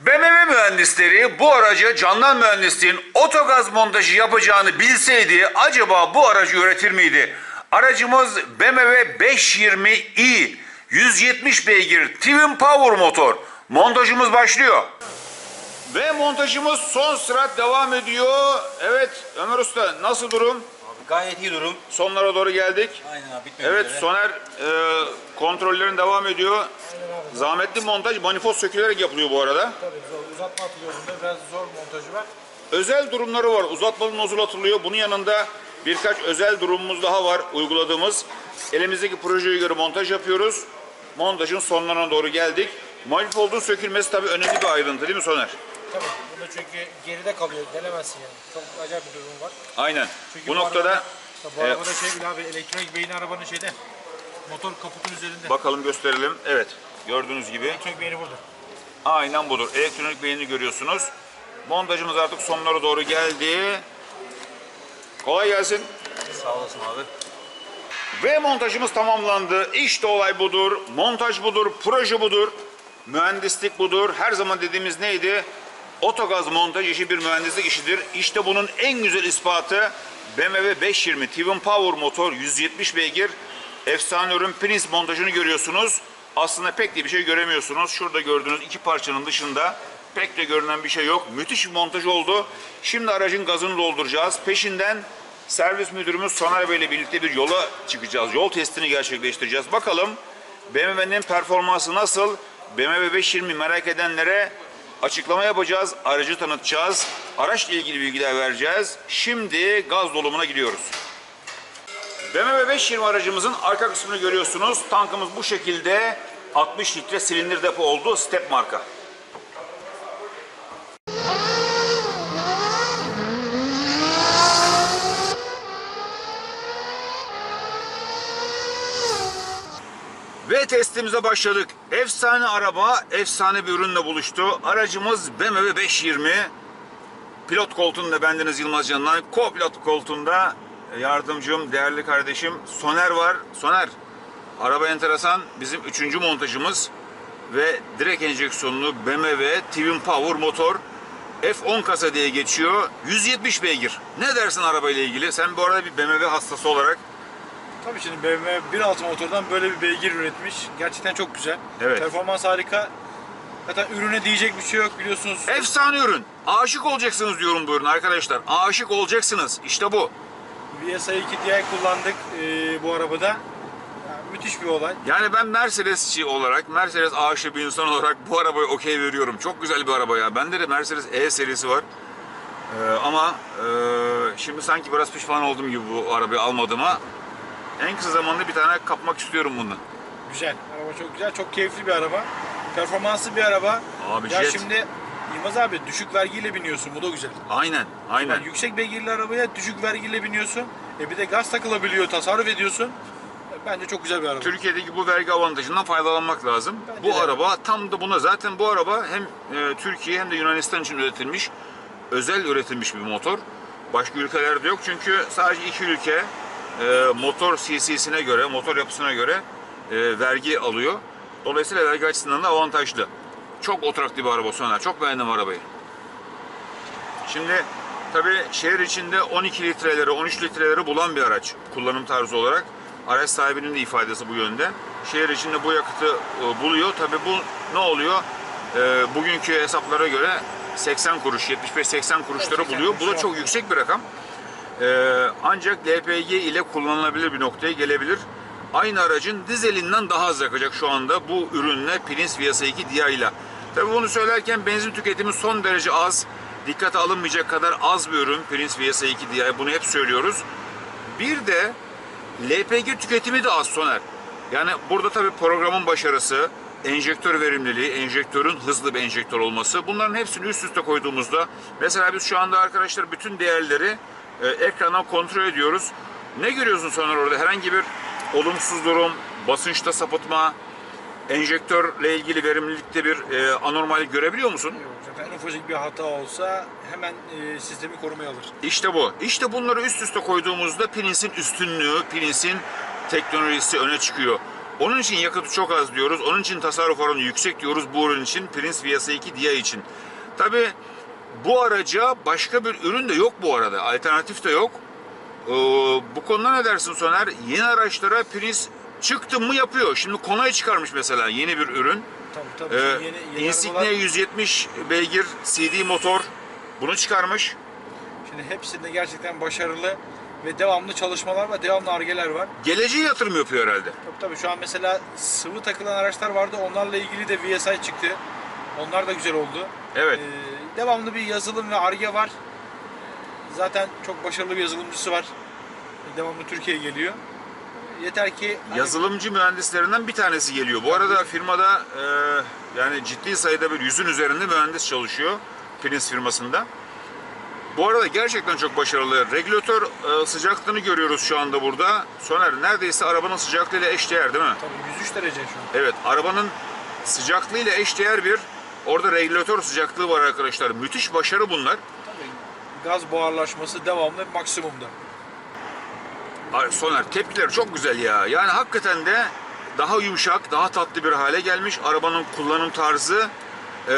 BMW mühendisleri bu araca Candan Mühendisliğin otogaz montajı yapacağını bilseydi acaba bu aracı üretir miydi? Aracımız BMW 520i 170 beygir Twin Power motor. Montajımız başlıyor. Ve montajımız son sırat devam ediyor. Evet Ömer Usta nasıl durum? Gayet iyi durum. Sonlara doğru geldik. Aynen abi bitmek Evet üzere. Soner e, kontrollerin devam ediyor. Zahmetli montaj manifold sökülerek yapılıyor bu arada. Tabii zor. Uzatma atılıyor bunda. Biraz zor montajı var. Özel durumları var. Uzatmalı nozul atılıyor. Bunun yanında birkaç özel durumumuz daha var uyguladığımız. Elimizdeki projeye göre montaj yapıyoruz. Montajın sonlarına doğru geldik. Manifoldun sökülmesi tabii önemli bir ayrıntı değil mi Soner? Tabii. Bunda çünkü geride kalıyor. Denemezsin yani. Çok acayip bir durum var. Aynen. Çünkü bu noktada arabada, bu e, arabada şey bile abi elektronik beyni arabanın şeyde. Motor kaputun üzerinde. bakalım gösterelim. Evet. Gördüğünüz gibi Elektronik beyni burada. aynen budur. Elektronik beynini görüyorsunuz. Montajımız artık sonlara doğru geldi. Kolay gelsin. Sağ olasın abi. Ve montajımız tamamlandı. İşte olay budur. Montaj budur. Proje budur. Mühendislik budur. Her zaman dediğimiz neydi? Otogaz montaj işi bir mühendislik işidir. İşte bunun en güzel ispatı BMW 520 Twin Power motor 170 beygir. Efsane ürün Prince montajını görüyorsunuz. Aslında pek de bir şey göremiyorsunuz. Şurada gördüğünüz iki parçanın dışında pek de görünen bir şey yok. Müthiş bir montaj oldu. Şimdi aracın gazını dolduracağız. Peşinden Servis müdürümüz Soner Bey ile birlikte bir yola çıkacağız. Yol testini gerçekleştireceğiz. Bakalım BMW'nin performansı nasıl? BMW 520 merak edenlere açıklama yapacağız. Aracı tanıtacağız. Araçla ilgili bilgiler vereceğiz. Şimdi gaz dolumuna gidiyoruz. BMW 520 aracımızın arka kısmını görüyorsunuz. Tankımız bu şekilde 60 litre silindir depo oldu. Step marka. Ve testimize başladık. Efsane araba, efsane bir ürünle buluştu. Aracımız BMW 520. Pilot koltuğunda bendeniz Yılmaz Can'dan. Co-pilot koltuğunda yardımcım, değerli kardeşim Soner var. Soner, araba enteresan. Bizim üçüncü montajımız. Ve direkt enjeksiyonlu BMW Twin Power motor. F10 kasa diye geçiyor. 170 beygir. Ne dersin arabayla ilgili? Sen bu arada bir BMW hastası olarak Tabii şimdi BMW 1.6 motordan böyle bir beygir üretmiş. Gerçekten çok güzel. Evet. Performans harika. Zaten ürüne diyecek bir şey yok biliyorsunuz. Efsane ürün. Aşık olacaksınız diyorum bu ürün arkadaşlar. Aşık olacaksınız. İşte bu. VSI 2 Ti kullandık eee, bu arabada. Yani müthiş bir olay. Yani ben Mercedesçi olarak, Mercedes aşığı bir insan olarak bu arabaya okey veriyorum. Çok güzel bir araba ya. Bende de Mercedes E serisi var. Ee, ama e, şimdi sanki biraz pişman oldum gibi bu arabayı almadığıma. En kısa zamanda bir tane kapmak istiyorum bundan. Güzel. Araba çok güzel. Çok keyifli bir araba. Performanslı bir araba. Abi ya jet. şimdi Yılmaz abi düşük vergiyle biniyorsun. Bu da güzel. Aynen, aynen. Yani yüksek beygirli arabaya düşük vergiyle biniyorsun. E bir de gaz takılabiliyor, tasarruf ediyorsun. E, Bence çok güzel bir araba. Türkiye'deki bu vergi avantajından faydalanmak lazım. Bence bu de. araba tam da buna zaten bu araba hem e, Türkiye hem de Yunanistan için üretilmiş, özel üretilmiş bir motor. Başka ülkelerde yok çünkü sadece iki ülke e, motor CC'sine göre, motor yapısına göre e, vergi alıyor. Dolayısıyla vergi açısından da avantajlı. Çok oturaklı bir araba Soner. Çok beğendim arabayı. Şimdi tabii şehir içinde 12 litreleri, 13 litreleri bulan bir araç kullanım tarzı olarak. Araç sahibinin de ifadesi bu yönde. Şehir içinde bu yakıtı e, buluyor. Tabii bu ne oluyor? E, bugünkü hesaplara göre 80 kuruş, 75-80 kuruşları 80 buluyor. Bu da çok yüksek bir rakam. E, ancak LPG ile kullanılabilir bir noktaya gelebilir. Aynı aracın dizelinden daha az yakacak şu anda bu ürünle Prince VS2 Dia ile. Tabii bunu söylerken benzin tüketimi son derece az. Dikkate alınmayacak kadar az bir ürün Prince VS2 Dia. Bunu hep söylüyoruz. Bir de LPG tüketimi de az Soner. Yani burada tabii programın başarısı, enjektör verimliliği, enjektörün hızlı bir enjektör olması. Bunların hepsini üst üste koyduğumuzda mesela biz şu anda arkadaşlar bütün değerleri e, ekrandan kontrol ediyoruz. Ne görüyorsun Soner orada? Herhangi bir olumsuz durum, basınçta sapıtma, enjektörle ilgili verimlilikte bir e, anormallik görebiliyor musun? Zaten en ufacık bir hata olsa hemen e, sistemi korumaya alır. İşte bu. İşte bunları üst üste koyduğumuzda Prince'in üstünlüğü, Prince'in teknolojisi öne çıkıyor. Onun için yakıtı çok az diyoruz. Onun için tasarruf oranı yüksek diyoruz bu ürün için. Prince VS2 Dia için. Tabi bu araca başka bir ürün de yok bu arada. Alternatif de yok. Ee, bu konuda ne dersin Soner? Yeni araçlara Prince çıktı mı yapıyor. Şimdi Kona'yı çıkarmış mesela yeni bir ürün. Tabii tabii. Ee, Şimdi yeni, yeni Insignia arabalar- 170 beygir CD motor. Bunu çıkarmış. Şimdi hepsinde gerçekten başarılı ve devamlı çalışmalar var, devamlı argeler var. Geleceğe yatırım yapıyor herhalde. Tabii tabii şu an mesela sıvı takılan araçlar vardı. Onlarla ilgili de VSI çıktı. Onlar da güzel oldu. Evet. Ee, devamlı bir yazılım ve arge var. Zaten çok başarılı bir yazılımcısı var. Devamlı Türkiye'ye geliyor. Yeter ki hani Yazılımcı mühendislerinden bir tanesi geliyor. Bu arada firmada e, yani ciddi sayıda bir yüzün üzerinde mühendis çalışıyor Prince firmasında. Bu arada gerçekten çok başarılı. Regülatör e, sıcaklığını görüyoruz şu anda burada. Soner neredeyse arabanın sıcaklığıyla eşdeğer değil mi? tabii 103 derece şu an. Evet arabanın sıcaklığıyla eşdeğer bir orada regülatör sıcaklığı var arkadaşlar. Müthiş başarı bunlar. Tabii gaz buharlaşması devamlı maksimumda. Ay, Soner tepkiler çok güzel ya. Yani hakikaten de daha yumuşak, daha tatlı bir hale gelmiş. Arabanın kullanım tarzı e,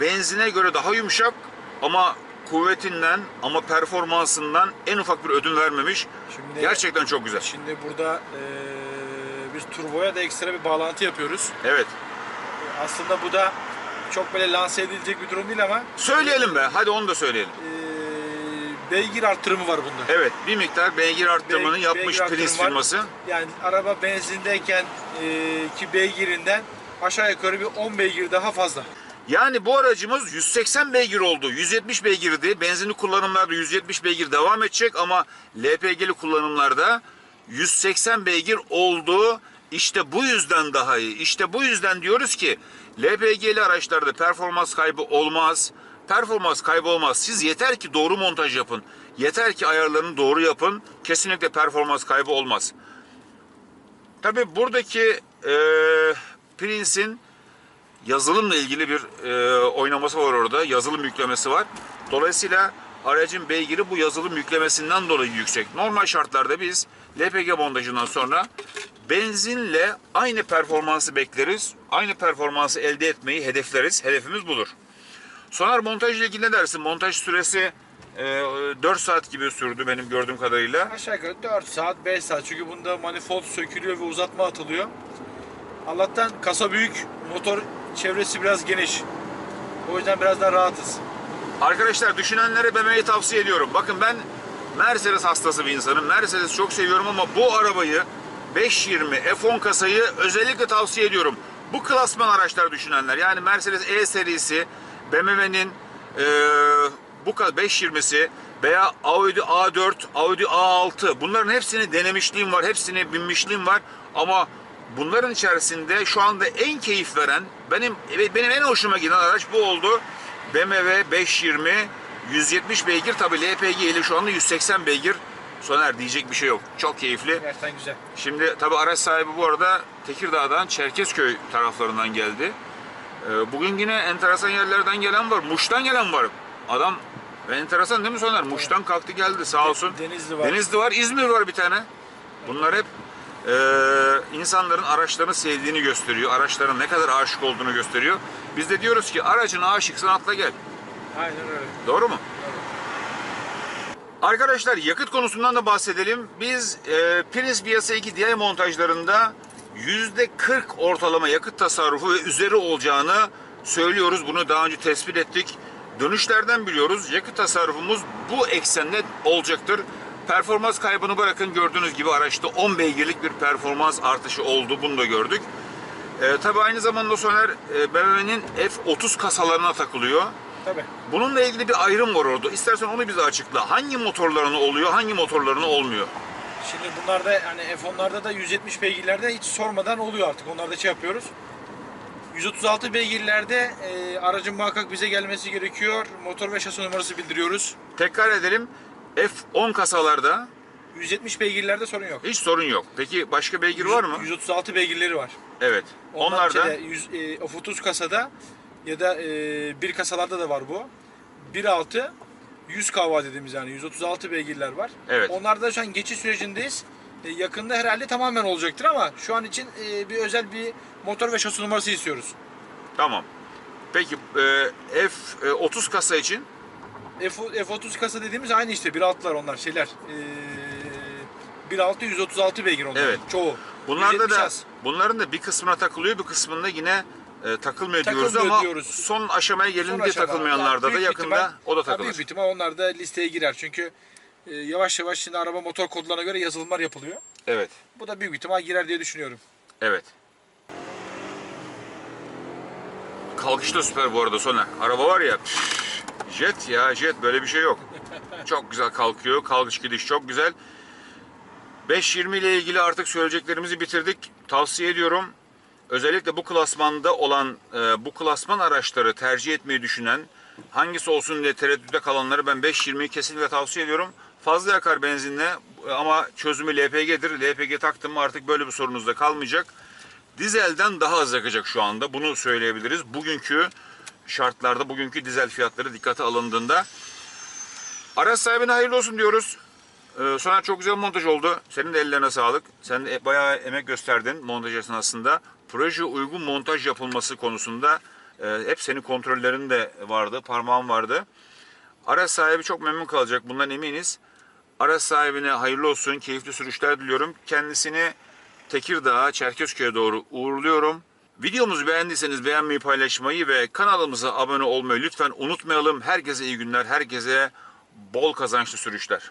benzine göre daha yumuşak ama kuvvetinden ama performansından en ufak bir ödün vermemiş. Şimdi Gerçekten çok güzel. Şimdi burada eee biz turboya da ekstra bir bağlantı yapıyoruz. Evet. Aslında bu da çok böyle lanse edilecek bir durum değil ama Söyleyelim be. Hadi onu da söyleyelim. eee, beygir arttırımı var bunda. Evet. Bir miktar beygir arttırmanı Bey- yapmış beygir arttırımı Prince var. firması. Yani araba benzindeyken eee, ki beygirinden aşağı yukarı bir 10 beygir daha fazla. Yani bu aracımız 180 beygir oldu. 170 beygirdi. Benzinli kullanımlarda 170 beygir devam edecek ama LPG'li kullanımlarda 180 beygir oldu. İşte bu yüzden daha iyi. İşte bu yüzden diyoruz ki LPG'li araçlarda performans kaybı olmaz. Performans kaybı olmaz. Siz yeter ki doğru montaj yapın. Yeter ki ayarlarını doğru yapın. Kesinlikle performans kaybı olmaz. Tabii buradaki e, Prince'in yazılımla ilgili bir e, oynaması var orada. Yazılım yüklemesi var. Dolayısıyla aracın beygiri bu yazılım yüklemesinden dolayı yüksek. Normal şartlarda biz LPG montajından sonra benzinle aynı performansı bekleriz. Aynı performansı elde etmeyi hedefleriz. Hedefimiz budur. Sonar montaj ile ilgili ne dersin? Montaj süresi e, 4 saat gibi sürdü benim gördüğüm kadarıyla. Aşağı yukarı 4 saat 5 saat çünkü bunda manifold sökülüyor ve uzatma atılıyor. Allah'tan kasa büyük, motor çevresi biraz geniş. O yüzden biraz daha rahatız. Arkadaşlar düşünenlere BMW'yi tavsiye ediyorum. Bakın ben Mercedes hastası bir insanım. Mercedes çok seviyorum ama bu arabayı 520 F10 kasayı özellikle tavsiye ediyorum. Bu klasman araçlar düşünenler yani Mercedes E serisi BMW'nin eee bu ka- 520'si veya Audi A4, Audi A6 bunların hepsini denemişliğim var. Hepsini binmişliğim var ama bunların içerisinde şu anda en keyif veren benim benim en hoşuma giden araç bu oldu. BMW 520 170 beygir tabi LPG ile şu anda 180 beygir. Soner diyecek bir şey yok. Çok keyifli. Gerçekten güzel. Şimdi tabi araç sahibi bu arada Tekirdağ'dan Çerkezköy taraflarından geldi. Ee, bugün yine enteresan yerlerden gelen var. Muş'tan gelen var. Adam enteresan değil mi Soner? Muş'tan kalktı geldi sağ olsun. Denizli var. Denizli var, İzmir var bir tane. Bunlar hep e, insanların araçlarını sevdiğini gösteriyor. Araçların ne kadar aşık olduğunu gösteriyor. Biz de diyoruz ki aracına aşıksan atla gel. Aynen öyle. Doğru mu? Arkadaşlar yakıt konusundan da bahsedelim. Biz e, Prince Piyasa 2 DI montajlarında %40 ortalama yakıt tasarrufu ve üzeri olacağını söylüyoruz. Bunu daha önce tespit ettik. Dönüşlerden biliyoruz. Yakıt tasarrufumuz bu eksende olacaktır. Performans kaybını bırakın gördüğünüz gibi araçta 10 beygirlik bir performans artışı oldu. Bunu da gördük. E, tabii aynı zamanda Soner e, BMW'nin F30 kasalarına takılıyor. Tabii. Bununla ilgili bir ayrım var orada. İstersen onu bize açıkla. Hangi motorlarına oluyor, hangi motorlarına olmuyor? Şimdi bunlarda hani F10'larda da 170 beygirlerde hiç sormadan oluyor artık. Onlarda şey yapıyoruz. 136 beygirlerde e, aracın muhakkak bize gelmesi gerekiyor. Motor ve şasi numarası bildiriyoruz. Tekrar edelim. F10 kasalarda 170 beygirlerde sorun yok. hiç sorun yok. Peki başka beygir var mı? 136 beygirleri var. Evet. Onlar Onlar da şeyde, 100, e, F30 kasada ya da e, bir kasalarda da var bu. 1.6 100 kava dediğimiz yani 136 beygirler var. Evet. Onlarda şu an geçiş sürecindeyiz. E, yakında herhalde tamamen olacaktır ama şu an için e, bir özel bir motor ve şasi numarası istiyoruz. Tamam. Peki e, F30 kasa için F, F30 kasa dediğimiz aynı işte 1.6'lar onlar şeyler. E, 1.6 136 beygir onlar. Evet. Çoğu. bunlarda 170 da az. bunların da bir kısmına takılıyor, bir kısmında yine e, takılmıyor diyoruz Takılmıyor ama diyoruz. son aşamaya gelince aşama. takılmayanlarda da büyük yakında ihtimal- o da takılır. Büyük ihtimal onlar da listeye girer. Çünkü e, yavaş yavaş şimdi araba motor kodlarına göre yazılımlar yapılıyor. Evet. Bu da büyük ihtimal girer diye düşünüyorum. Evet. Kalkış da süper bu arada Soner. Araba var ya püf, jet ya jet böyle bir şey yok. Çok güzel kalkıyor. Kalkış gidiş çok güzel. 5.20 ile ilgili artık söyleyeceklerimizi bitirdik. Tavsiye ediyorum. Özellikle bu klasmanda olan e, bu klasman araçları tercih etmeyi düşünen hangisi olsun diye tereddütte kalanları ben 5.20'yi kesinlikle tavsiye ediyorum. Fazla yakar benzinle ama çözümü LPG'dir. LPG taktım mı artık böyle bir sorunuz da kalmayacak. Dizelden daha az yakacak şu anda. Bunu söyleyebiliriz. Bugünkü şartlarda, bugünkü dizel fiyatları dikkate alındığında. Araç sahibine hayırlı olsun diyoruz. Ee, çok güzel montaj oldu. Senin de ellerine sağlık. Sen de bayağı emek gösterdin montaj esnasında. Proje uygun montaj yapılması konusunda e, hep senin kontrollerin de vardı, parmağın vardı. Araç sahibi çok memnun kalacak. Bundan eminiz. Araç sahibine hayırlı olsun, keyifli sürüşler diliyorum. Kendisini Tekirdağ'a, Çerkezköy'e doğru uğurluyorum. Videomuzu beğendiyseniz beğenmeyi, paylaşmayı ve kanalımıza abone olmayı lütfen unutmayalım. Herkese iyi günler, herkese bol kazançlı sürüşler.